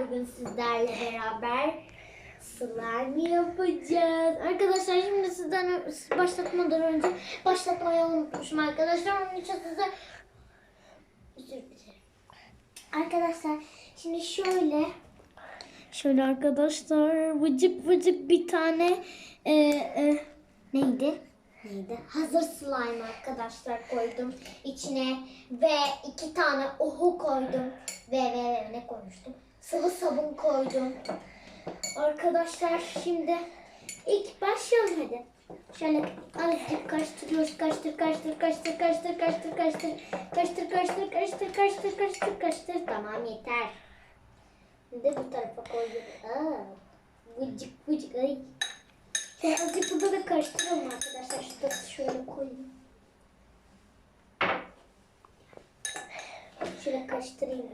bugün sizlerle beraber slime yapacağız. Arkadaşlar şimdi sizden başlatmadan önce başlatmayı unutmuşum arkadaşlar. Onun için size özür dilerim. Arkadaşlar şimdi şöyle şöyle arkadaşlar vıcık vıcık bir tane e, e, neydi? Neydi? Hazır slime arkadaşlar koydum içine ve iki tane ohu koydum ve ve ve ne koymuştum? Sıvı sabun koydum. Arkadaşlar şimdi ilk başlayalım hadi. Şöyle azıcık karıştırıyoruz. Karıştır, karıştır, karıştır, karıştır, karıştır, karıştır. Karıştır, karıştır, karıştır, karıştır, karıştır, karıştır. Tamam yeter. De bu tarafa koydum. Aa, vıcık vıcık ay. Azıcık burada da karıştıralım arkadaşlar. Şurada şöyle koyayım. Şöyle karıştırayım.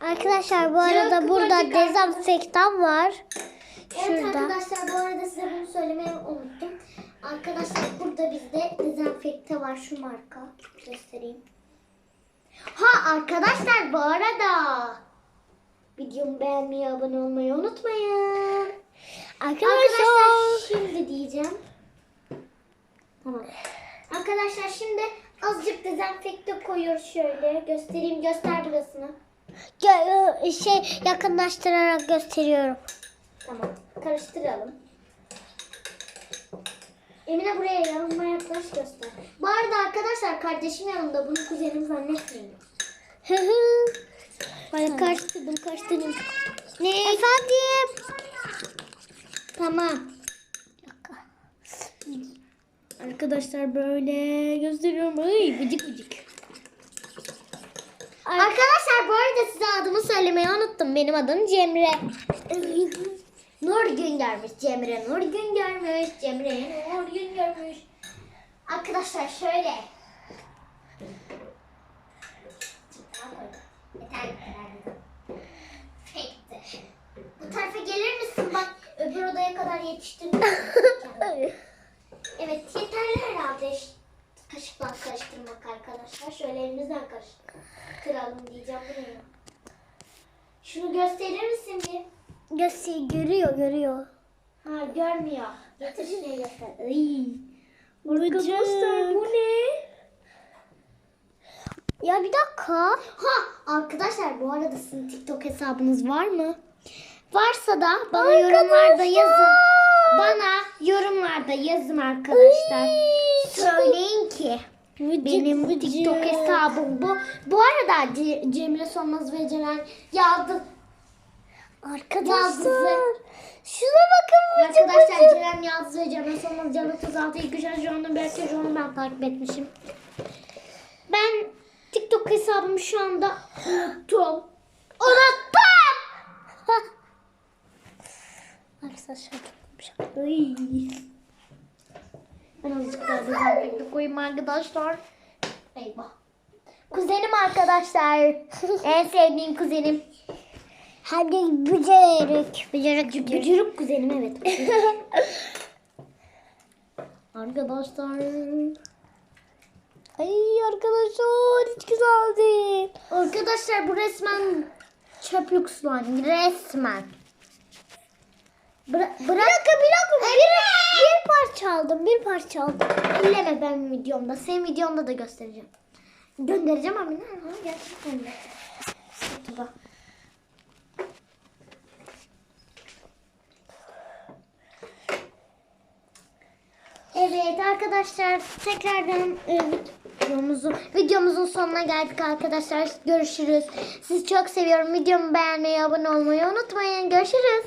Arkadaşlar bu arada Çok burada vıcık dezenfektan var. Evet Şurada. arkadaşlar bu arada size bunu söylemeyi unuttum. Arkadaşlar burada bizde dezenfekte var şu marka. Göstereyim. Ha arkadaşlar bu arada videomu beğenmeyi, abone olmayı unutmayın. Arkadaşlar, Arkadaşlar şimdi diyeceğim. Tamam. Arkadaşlar şimdi azıcık dezenfekte koyuyoruz şöyle. Göstereyim göster burasını. gö- e, şey yakınlaştırarak gösteriyorum. Tamam. Karıştıralım. Emine buraya yanıma yaklaş göster. Bu arada arkadaşlar kardeşim yanımda. Bunu kuzenim zannetmeyin. Hı hı. Bana karıştırdım karıştırdım. ne? Efendim? Tamam. Arkadaşlar böyle gösteriyorum. Ay bıcık bıcık. Arkadaşlar bu arada size adımı söylemeyi unuttum. Benim adım Cemre. Nur gün görmüş. Cemre Nur gün görmüş. Cemre Nur gün görmüş. Arkadaşlar şöyle. Yeter yeter. Pekti. Bu tarafa gelir misin? Bak öbür odaya kadar yetiştirdim. evet yeterli herhalde. Kaşıkla karıştırmak arkadaşlar. Şöyle elimizden karıştıralım diyeceğim buraya. Şunu gösterir misin bir? Göster görüyor görüyor. Ha görmüyor. Getir şuraya göster. Ay. Arkadaşlar bu ne? Ya bir dakika. Ha arkadaşlar bu arada sizin TikTok hesabınız var mı? Varsa da bana yorumlarda yazın. Bana yorumlarda yazın arkadaşlar. Söyleyin ki benim bu TikTok hesabım bu. Bu arada Ce- Cemile Solmaz ve Ceren yazdı. Arkadaşlar. Şuna bakın vıcık Arkadaşlar vıcık. Ceren yazdı ve Cemile Solmaz Can 36 ilk üç ay onu belki onu ben takip etmişim. Ben TikTok hesabımı şu anda. Unuttum. Çok yumuşak. Ay. Ben azıcık daha dezenfekte koyayım arkadaşlar. Eyvah. Kuzenim arkadaşlar. en sevdiğim kuzenim. Hadi bücürük. Bücürük bücürük. Bücürük kuzenim evet. arkadaşlar. Ay arkadaşlar hiç güzel değil. Arkadaşlar bu resmen çöplük slime. Resmen. Bıra- Bir bırak. dakika bir dakika. Bir, bir parça aldım. Bir parça aldım. Elleme ben videomda. Senin videonda da göstereceğim. Göndereceğim ama? Ha, gerçekten de. Sırtıda. Evet arkadaşlar tekrardan e, videomuzun videomuzun sonuna geldik arkadaşlar. Görüşürüz. Sizi çok seviyorum. Videomu beğenmeyi, abone olmayı unutmayın. Görüşürüz.